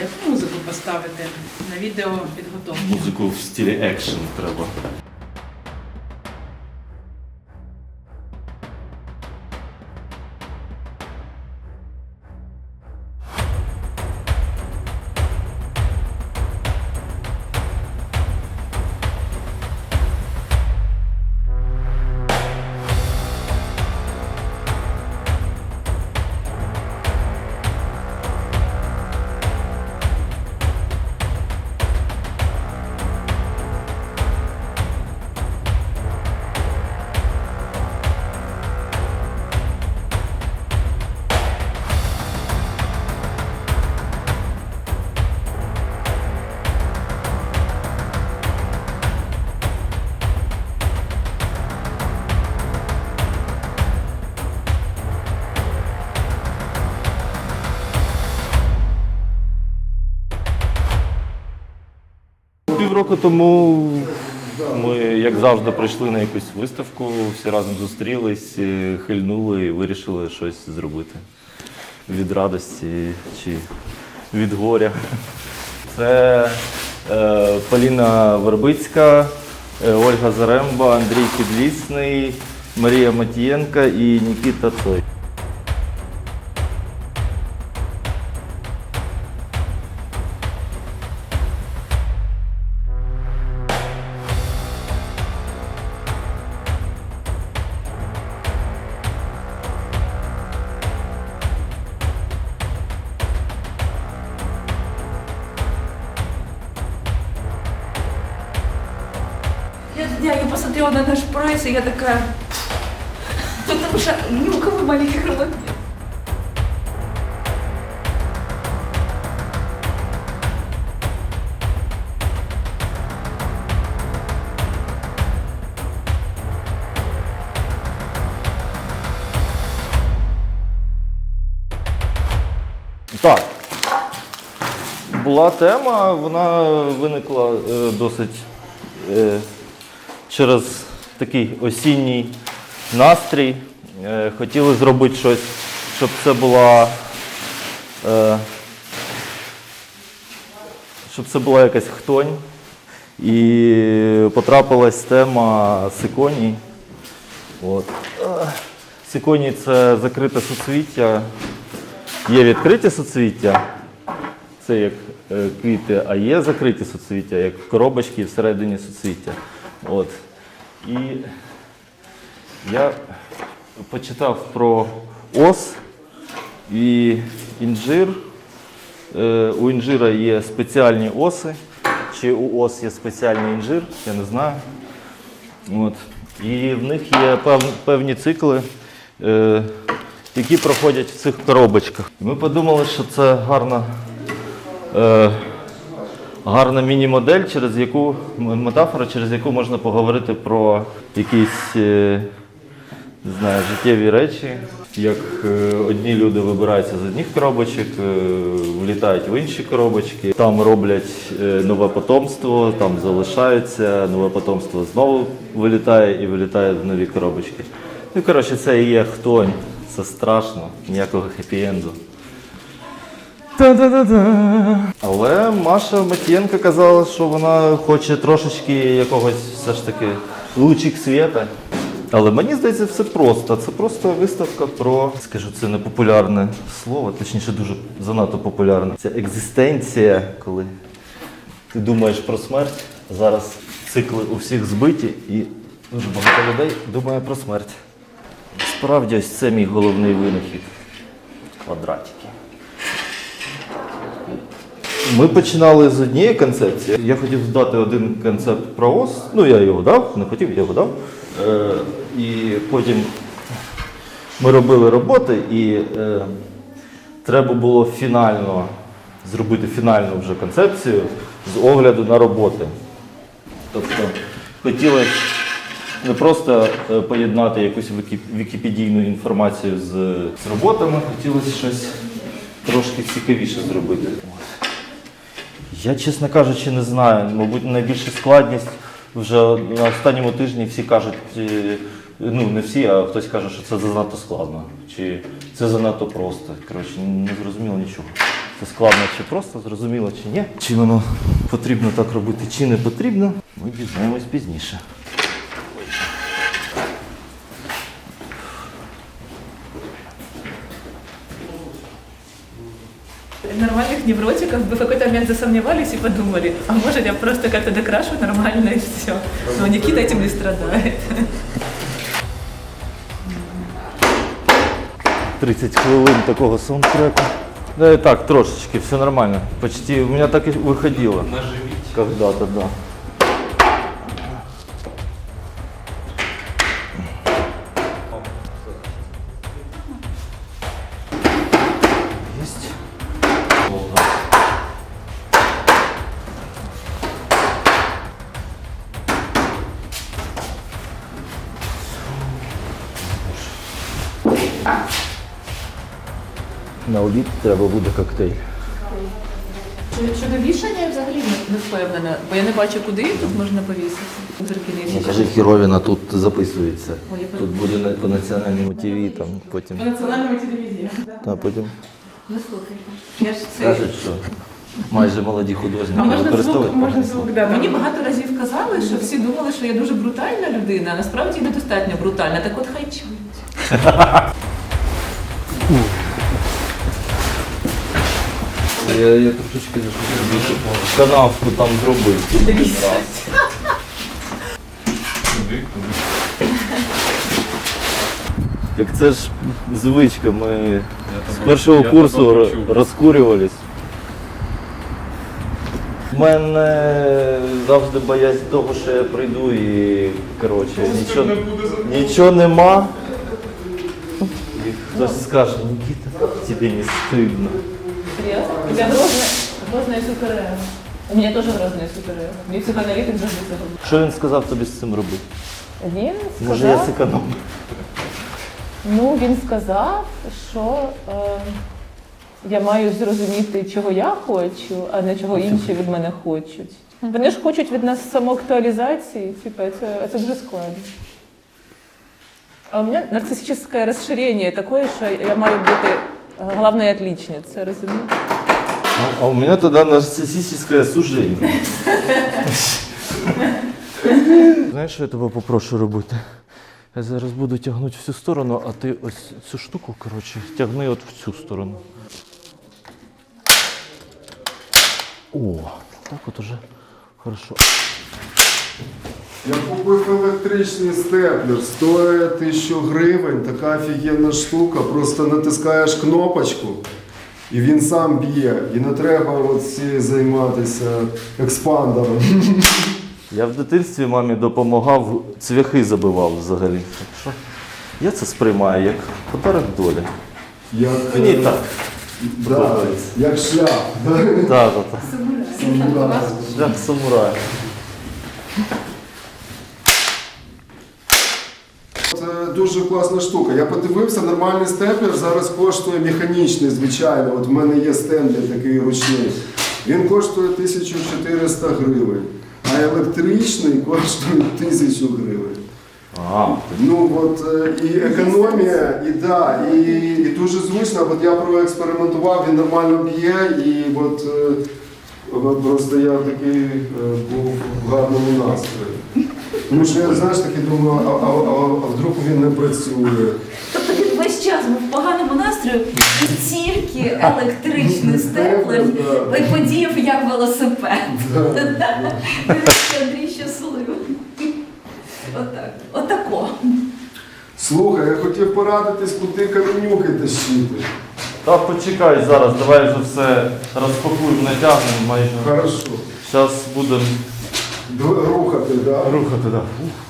Яку музику поставити на відео підготовку? Музику в стилі екшен треба. Півроку тому ми, як завжди, прийшли на якусь виставку, всі разом зустрілись, е, хильнули і вирішили щось зробити від радості чи від горя. Це е, Поліна Вербицька, е, Ольга Заремба, Андрій Підлісний, Марія Матієнка і Нікіта Цой. Посмотрела на наш прайс, и я такая... Потому что ни у кого маленьких нет. Так. Була тема, вона виникла е, досить е, через такий осінній настрій. Е, хотіли зробити щось, щоб це була. Е, щоб це була якась хтонь. І потрапилась тема сиконій. От. Сиконій це закрите суцвіття. Є відкриті суцвіття, це як е, квіти, а є закриті суцвіття, як коробочки всередині суцвіття. От. І я почитав про ос і інжир. Е, У інжира є спеціальні оси, чи у ос є спеціальний інжир, я не знаю. От. І в них є пев- певні цикли, е, які проходять в цих коробочках. Ми подумали, що це гарна, е, гарна міні-модель, через яку метафора, через яку можна поговорити про якісь е, не знаю, життєві речі, як е, одні люди вибираються з одних коробочок, е, влітають в інші коробочки, там роблять нове потомство, там залишаються, нове потомство знову вилітає і вилітає в нові коробочки. Ну, коротше, це і є хтонь, це страшно, ніякого хеппі-енду. Та-да-да-да. Але Маша Матієнка казала, що вона хоче трошечки якогось все ж таки лучик світа. Але мені здається, все просто. Це просто виставка про, скажу, це не популярне слово, точніше, дуже занадто популярне. Це екзистенція, коли ти думаєш про смерть. Зараз цикли у всіх збиті і дуже багато людей думає про смерть. Справді, ось це мій головний винахід. Квадратики. Ми починали з однієї концепції. Я хотів дати один концепт про ОС. Ну, я його дав, не хотів, я його дав. Е, і потім ми робили роботи, і е, треба було фінально зробити фінальну вже концепцію з огляду на роботи. Тобто хотілося не просто е, поєднати якусь вікіпедійну інформацію з, з роботами, хотілося щось трошки цікавіше зробити. Я, чесно кажучи, не знаю. Мабуть, найбільша складність вже на останньому тижні всі кажуть, е, Ну, не всі, а хтось каже, що це занадто складно. Чи це занадто просто. Коротше, не зрозуміло нічого. Це складно чи просто, зрозуміло чи ні. Чи воно потрібно так робити, чи не потрібно, ми дізнаємось пізніше. Нормальных невротиков бы в какой-то момент засомневались и подумали, а может я просто как-то докрашу нормально и все. Но Никита этим не страдает. 30 хвилин такого саундтреку. Да и так, трошечки, все нормально. Почти, у меня так и выходило. Когда-то, да. На обід треба буде коктейль. Щодо вішання я взагалі не- не впевнена, бо я не бачу, куди тут можна повісити. Зірки не Ну, Хіровіна тут записується. Ой, Тут буде на- по національному ТВ, там потім. По національному телевізії. А потім Ну слухайте. Я ж це... кажуть, що майже молоді художники А можна звук, використовують. можна звук, да. Мені багато разів казали, що всі думали, що я дуже брутальна людина, а насправді я недостатньо брутальна. Так от хай чують. Я, я трошечки канавку там зробив. Як це ж звичка, ми з першого курсу ро- розкурювались. У мене завжди боязнь того, що я прийду і коротше, нічого, нічого нема. І хтось скаже, Нікіта, тобі не стидно. Серьезно? У тебя грозная, грозная суперэго. У меня тоже грозная суперэго. Мій психоаналітик завжди це робить. Що він сказав тобі з цим робити? Він Може я сказав, зекономлю? ну він сказав, що е, я маю зрозуміти, чого я хочу, а не чого інші від мене хочуть. Вони ж хочуть від нас самоактуалізації, типу, це, це дуже складно. А у мене нарциссическое розширення таке, що я маю бути головною отличницей, розумієш? А- А у меня тогда нарциссическое сужение. Знаєш, що я тебе попрошу робити? Я зараз буду тягнути в цю сторону, а ти ось цю штуку, коротше, тягни от в цю сторону. О, так от уже хорошо. Я купив електричний степлер, стоїть тисячу гривень, така офігенна штука, просто натискаєш кнопочку і він сам б'є. І не треба оці займатися експандером. Я в дитинстві мамі допомагав, цвяхи забивав взагалі. Так що я це сприймаю як подарок долі. Як, Мені е, так. Да, як шлях. Так, так, так. Шлях самурая. Це дуже класна штука. Я подивився, нормальний степлер зараз коштує механічний, звичайно. От в мене є степлер такий ручний. Він коштує 1400 гривень, а електричний коштує 1000 гривень. Ага. Ну от е, і економія, і да, і, і дуже зручно. От я проекспериментував, він нормально б'є, і от, е, от просто я такий е, був в гарному настрої. Тому що я знаєш таки думаю, а, а, а, а вдруг він не працює. Тобто він весь час був в поганому настрою і тільки електричний степлер Да. подіяв як велосипед. Андрій щасливий. Отак. Отако. Слухай, я хотів порадитись, куди каменюки тащити. Та почекай зараз, давай вже все розпакуємо, натягнемо майже. Хорошо. Зараз будемо Рухати, да? рухати. Да. Ух.